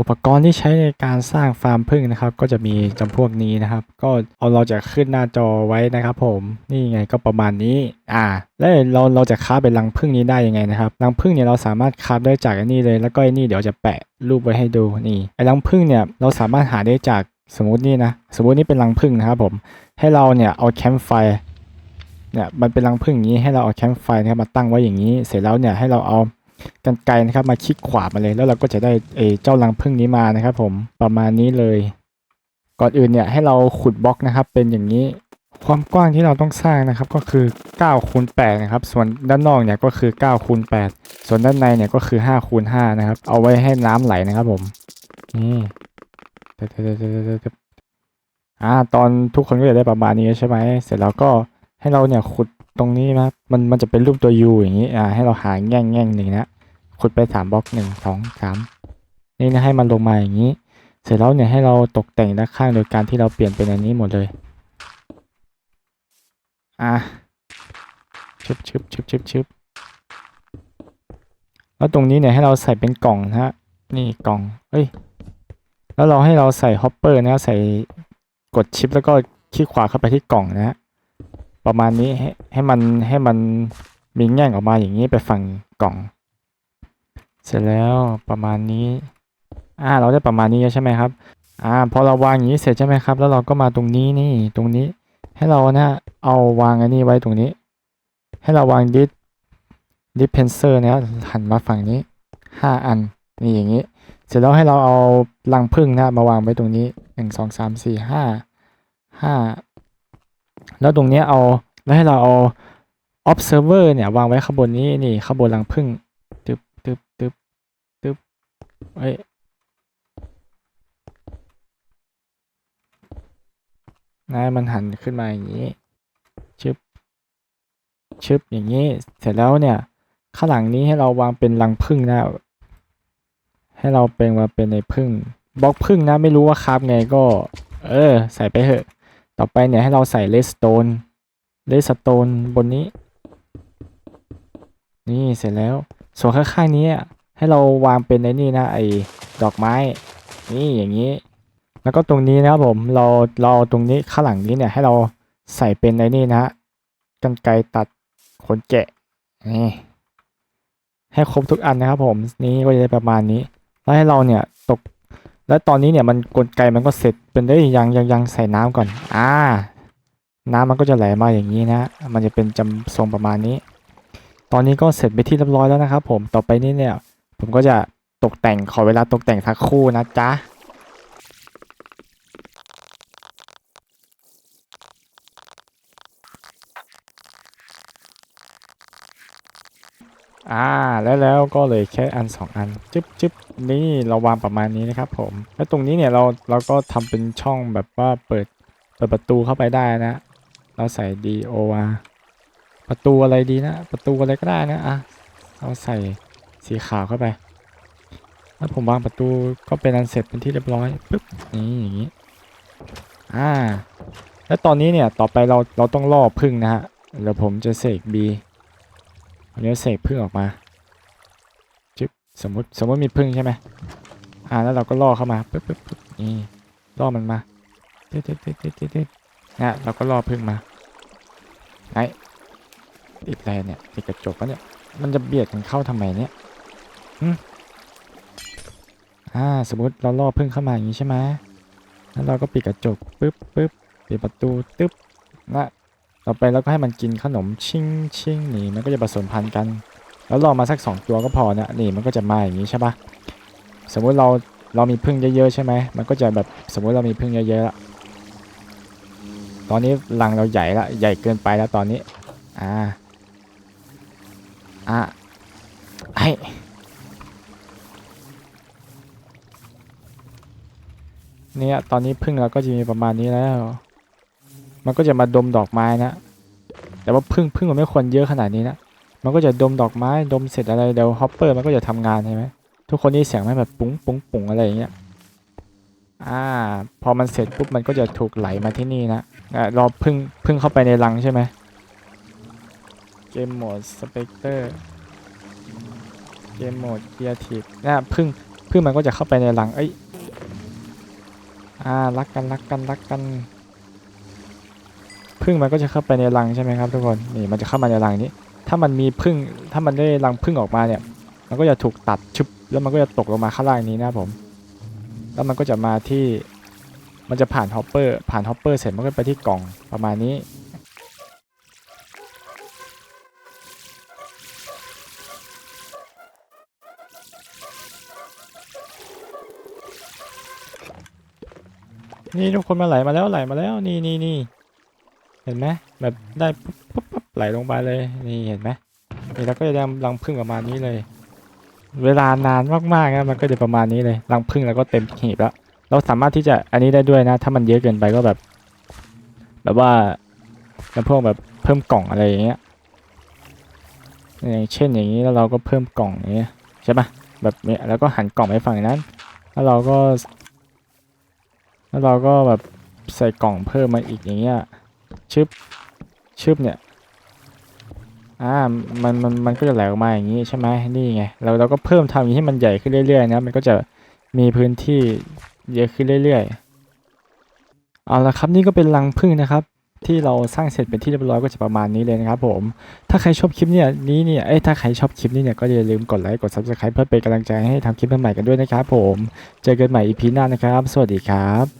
อุปกรณ์ที่ใช้ในการสร้างฟาร์มผึ้งนะครับ ก็จะมีจำพวกนี้นะครับ ก็เอาเราจะขึ้นหน้าจอไว้นะครับ ผมนี่ไงก็ประมาณนี้ อ่า แล้วเราเราจะคราฟเป็นรังผึ้งนี้ได้ยังไงนะครับรังผึ้งเนี่ยเราสามารถคราฟได้จากอันนี้เลย แล้วก็อ้นี่เดี๋ยวจะแปะรูปไว้ให้ดูนี่ไอ้รังผึ้งเนี่ยเราสามารถหาได้จากสมมตินี่นะสมมตินี่เป็นรังผึ้งนะครับผมให้เราเนี่ยเอาแคมป์ไฟเนี่ยมันเป็นรังผึ้งอย่างนี้ให้เราเอาแคมป์ไฟนะครับมาตั้งไว้อย่างนี้ เสร็จแล้วเนี่ยให้เราเอา กันไกรนะครับมาคลิกขวามาเลยแล้วเราก็จะได้เอเจ้ารังผึ้งนี้มานะครับ ผมประมาณนี้เลย ก่อนอื่นเนี่ยให้เราขุดบล็อกนะครับ เป็นอย่างนี้ความกว้างที่เราต้องสร้างนะครับก็คือ9คูณ8นะครับ ส่วนด้านนอกเนี่ยก็คือ9คูณ8ส่วนด้านในเนี่ยก็คือ5คูณ5นะครับ เอาไว้ให้น้ำไหลนะครับผมนี่อ่าตอนทุกคนก็จะได้ประมาณนี้ใช่ไหมเสร็จแล้วก็ให้เราเนี่ยขุดตรงนี้นะครับมันมันจะเป็นรูปตัว U อย่างนี้อ่าให้เราหาแง่งแง่งหนึ่งนะ ขุดไปสามบล็อกหนึ่งสองสามนี่นะให้มันลงมาอย่างนี้ เสร็จแล้วเนี่ยให้เราตกแต่งด้านข้างโดยการที่เราเปลี่ยนเป็นอันนี้หมดเลย อะชึบชึบชึบชึบชึบแล้วตรงนี้เนี่ยให้เราใส่เป็นกล่องนะฮะ นี่กล่อง เอ้ย แล้วเราให้เราใส่ฮอปเปอร์นะใส่กดชิปแล้วก็คลิกขวาเข้าไปที่กล่องนะฮะ ประมาณนี้ให้ให้มันให้มันมีแง่งออกมาอย่างนี้ไปฝั่งกล่อง เสร็จแล้วประมาณนี้ อ่า เราได้ประมาณนี้ใช่ไหมครับ อ่า พอเราวางอย่างนี้เสร็จใช่ไหมครับ แล้วเราก็มาตรงนี้นี่ ตรงนี้ ให้เรานะเอาวางอันนี้ไว้ตรงนี้ ให้เราวางดิสดิสเพนเซอร์นะหันมาฝั่งนี้ห้าอัน นี่อย่างนี้ เสร็จแล้วให้เราเอารังผึ้งนะมาวางไว้ตรงนี้หนึ่งสองสามสี่ห้าห้าแล้วตรงนี้เอา แล้วให้เราเอา observer เนี่ยวางไว้ข้างบนนี้ นี่ข้างบนรังผึ้ง เอ้ยนายมันหันขึ้นมาอย่างนี้ ชึบ ชึบอย่างนี้ เสร็จแล้วเนี่ย ข้างหลังนี้ให้เราวางเป็นรังผึ้งนะ ให้เราเป็นมาเป็นในผึ้งบล็อกผึ้งนะ ไม่รู้ว่าคราบไงก็ เออ ใส่ไปเถอะ ต่อไปเนี่ยให้เราใส่เลสโตนเลสโตนบนนี้ นี่เสร็จแล้ว ส่วนข้างๆนี้อะ ให้เราวางเป็นในนี่นะไอ้ดอกไม้ นี่อย่างนี้ แล้วก็ตรงนี้นะครับผมเราเราตรงนี้ข้างหลังนี้เนี่ยให้เราใส่เป็นในนี่นะกันไกตัดขนแกะนี่ให้ครบทุกอันนะครับผมนี่ก็จะประมาณนี้แล้วให้เราเนี่ยตก แล้วตอนนี้เนี่ยมันกลไกมันก็เสร็จเป็นได้ยยังยังยังใส่น้ำก่อน อ่า น้ำมันก็จะไหลมาอย่างนี้นะ มันจะเป็นจำทรงประมาณนี้ ตอนนี้ก็เสร็จไปที่เรียบร้อยแล้วนะครับผมต่อไปนี้เนี่ย ผมก็จะตกแต่งขอเวลาตกแต่งสักคู่นะจ๊ะอ่าแล้วแล้วก็เลยแค่อันสองอันจึ๊บจึ๊บนี่เราวางประมาณนี้นะครับผม แล้วตรงนี้เนี่ยเราเราก็ทำเป็นช่องแบบว่าเปิดเปิดประตูเข้าไปได้นะ เราใส่ D O R ประตูอะไรดีนะ ประตูอะไรก็ได้นะอะเราใส่ สีขาวเข้าไป แล้วผมวางประตูก็เป็นอันเสร็จเป็นที่เรียบร้อยปึ๊บนี่อย่างนี้อ่า แล้วตอนนี้เนี่ยต่อไปเราเราต้องล่อพึ่งนะฮะเดี๋ยวผมจะเสก B ผมจะเสกพึ่งออกมาจึ๊บสมมติสมมติมีพึ่งใช่ไหมอ่าแล้วเราก็ล่อเข้ามาปึ๊บปึ๊บปึ๊บนี่ล่อมันมาเด็ดเด็ดเด็ดเด็ดเด็ดนะเราก็ล่อพึ่งมาไหนติดอะไรเนี่ยติดกระจกปะเนี่ยมันจะเบียดกันเข้าทำไมเนี่ย อ่า สมมติเราล่อพึ่งเข้ามาอย่างนี้ใช่ไหมแล้วเราก็ปิดกระจกปึ๊บปึ๊บปิดประตูตึ๊บนะต่อไปเราก็ให้มันกินขนมชิ่งชิ่งนี่มันก็จะผสมพันธุ์กัน แล้วรอมาสักสองตัวก็พอนะนี่มันก็จะมาอย่างนี้ใช่ปะสมมุติเราเรามีพึ่งเยอะๆใช่ไหมมันก็จะแบบสมมุติเรามีพึ่งเยอะๆละตอนนี้รังเราใหญ่ละใหญ่เกินไปแล้วตอนนี้อ่าอะไอ เนี่ยตอนนี้พึ่งเราก็จะมีประมาณนี้แล้ว มันก็จะมาดมดอกไม้นะ แต่ว่าพึ่งพึ่งมันไม่ควรเยอะขนาดนี้นะ มันก็จะดมดอกไม้ดมเสร็จอะไรเดี๋ยวฮอปเปอร์มันก็จะทำงานใช่ไหมทุกคนนี่เสียงไม่แบบปุ้งปุ้งปุ้งอะไรอย่างเงี้ย อ่า พอมันเสร็จปุ๊บมันก็จะถูกไหลมาที่นี่นะอะรอพึ่งพึ่งเข้าไปในรังใช่ไหมเกมโหมดสเปกเตอร์เกมโหมดเคียทีฟนะพึ่งพึ่งมันก็จะเข้าไปในรัง เอ้ย อ่ารักกันรักกันรักกันพึ่งมันก็จะเข้าไปในรังใช่ไหมครับทุกคนนี่มันจะเข้ามาในรังนี้ ถ้ามันมีพึ่งถ้ามันได้รังพึ่งออกมาเนี่ยมันก็จะถูกตัดชุบแล้วมันก็จะตกลงมาข้างล่างนี้นะผม แล้วมันก็จะมาที่มันจะผ่านฮอปเปอร์ผ่านฮอปเปอร์เสร็จมันก็ไปที่กล่องประมาณนี้ นี่ทุกคนมาไหลมาแล้วไหลมาแล้วนี่นี่นี่เห็นไหมแบบได้ปุ๊บปุ๊บปุ๊บไหลลงไปเลยนี่เห็นไหมนี่แล้วก็จะได้รังพึ่งประมาณนี้เลย เวลานานมากๆนะมันก็จะประมาณนี้เลยรังพึ่งแล้วก็เต็มหีบแล้ว เราสามารถที่จะอันนี้ได้ด้วยนะ ถ้ามันเยอะเกินไปก็แบบ แบบว่าแล้วพวกแบบเพิ่มกล่องอะไรอย่างเงี้ยอย่างเช่นอย่างนี้แล้วเราก็เพิ่มกล่องอย่างเงี้ยใช่ปะแบบเนี้ยแล้วก็หันกล่องไปฝั่งนั้น แล้วเราก็ แล้วเราก็แบบใส่กล่องเพิ่มมาอีกอย่างเงี้ยชึบชึบเนี่ยอ่ามันมันมันก็จะไหลออกมาอย่างนี้ใช่ไหมนี่ไงเราเราก็เพิ่มทำอย่างนี้ให้มันใหญ่ขึ้นเรื่อยๆนะมันก็จะมีพื้นที่เยอะขึ้นเรื่อยๆเอาละครับนี่ก็เป็นรังผึ้งนะครับ ที่เราสร้างเสร็จเป็นที่เรียบร้อยก็จะประมาณนี้เลยนะครับผมถ้าใครชอบคลิปเนี่ยนี้เนี่ยเอ้ถ้าใครชอบคลิปนี้เนี่ยก็อย่าลืมกดไลค์กด subscribe เพื่อเป็นกำลังใจให้ทำคลิปใหม่ๆกันด้วยนะครับผมเจอกันใหม่ EP หน้านะครับ สวัสดีครับ